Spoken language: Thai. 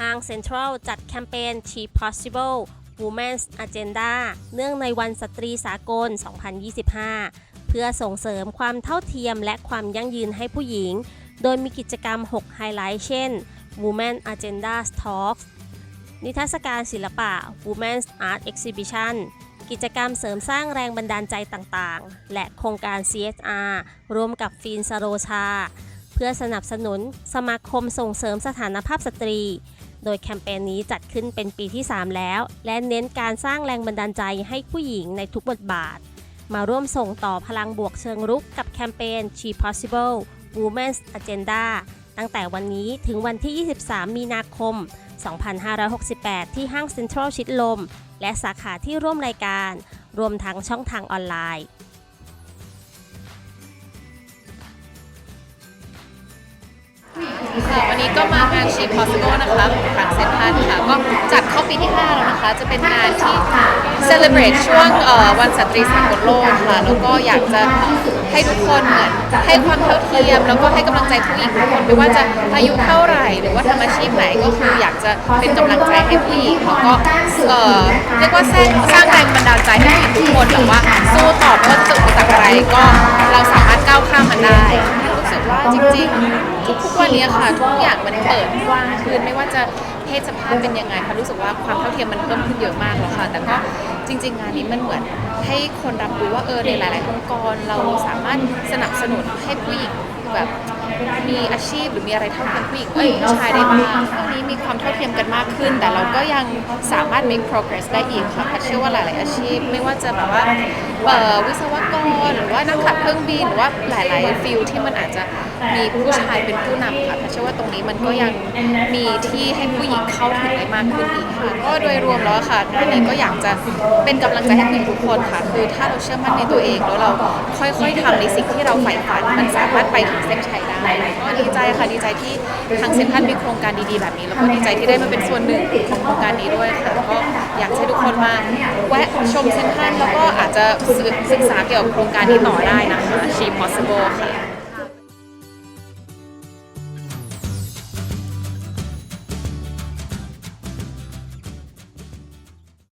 ห้างเซ็นทรัลจัดแคมเปญ She Possible Women's Agenda เนื่องในวันสตรีสากล 2025 เพื่อส่งเสริมความเท่าเทียมและความยั่งยืนให้ผู้หญิง โดยมีกิจกรรม 6 ไฮไลท์ เช่น Women Agenda Talks นิทรรศการศิลปะ Women's Art Exhibition กิจกรรมเสริมสร้างแรงบันดาลใจต่างๆ และโครงการ CSR รวมกับฟินสโรชา เพื่อสนับสนุนสมาคมส่งเสริมสถานภาพสตรี โดยแคมเปญนี้จัดขึ้นเป็นปีที่ 3 แล้ว และเน้นการสร้างแรงบันดาลใจให้ผู้หญิงในทุกบทบาท มาร่วมส่งต่อพลังบวกเชิงรุกกับแคมเปญ She Possible Women's Agenda ตั้งแต่วันนี้ถึงวันที่ 23 มีนาคม 2568 ที่ห้างเซ็นทรัลชิดลม และสาขาที่ร่วมรายการ รวมทั้งช่องทางออนไลน์ นี้ก็มางาน She Possible นะคะทางเซนทรัลค่ะ ก็จัดเข้าปีที่ 5 แล้วนะคะ จะเป็นงานที่ celebrate ช่วงเอ่อวันสตรีสากลโลกค่ะ แล้วก็อยากจะให้ทุกคนเหมือนให้ความเท่าเทียม แล้วก็ให้กำลังใจผู้หญิงทุกคนไม่ว่าจะอายุเท่าไหร่ หรือว่าทำอาชีพไหนก็คืออยากจะเป็นกำลังใจให้ผู้หญิงแล้วก็เอ่อเรียกว่าสร้างสร้างแรงบันดาลใจให้ผู้หญิงทุกคนแบบว่าสู้ต่อ ทุกวันนี้ค่ะทุกอย่างมันเปิดกว้างขึ้นไม่ว่าจะเพศสภาพเป็นยังไงค่ะรู้สึกว่าความเท่าเทียมมันเพิ่มขึ้นเยอะมากแล้วค่ะ แต่ก็จริง ๆ งานนี้มันเหมือนให้คนรับรู้ว่าเออในหลาย ๆ องค์กรเราสามารถสนับสนุนให้ผู้หญิงแบบ มีอาชีพหรือมีอะไรเท่าเทียมผู้หญิงเอ้ยผู้ชายได้บ้างช่วงนี้มีความเท่าเทียมกันมากขึ้น แต่เราก็ยังสามารถ make progress ได้อีกค่ะแพทย์เชื่อว่าหลาย ๆ อาชีพ ไม่ว่าจะแบบว่าเอ่อวิศวกรหรือว่านักขับเครื่องบินหรือว่าหลาย ๆ ฟิลที่มันอาจจะมีผู้ชายเป็นผู้นำค่ะแพทย์เชื่อว่าตรงนี้มันก็ยังมีที่ให้ผู้หญิงเข้าถึงได้มากขึ้นอีกค่ะก็โดยรวมแล้วค่ะงานนี้ก็อยากจะเป็นกำลังใจให้ผู้หญิงทุกคนค่ะคือถ้าเราเชื่อมั่นในตัวเองแล้วเราค่อย ๆทำในสิ่งที่เราใฝ่ฝันมันสามารถไปถึงเส้นชัย ก็ดีใจค่ะดีใจที่ทางเซ็นทรัลมีโครงการดีๆแบบนี้ แล้วก็ดีใจที่ได้มาเป็นส่วนหนึ่งของโครงการนี้ด้วยค่ะก็อยากให้ทุกคนมาแวะชมเซ็นทรัลแล้วก็อาจจะศึกษาเกี่ยวกับโครงการนี้ต่อได้นะคะ She Possible ค่ะ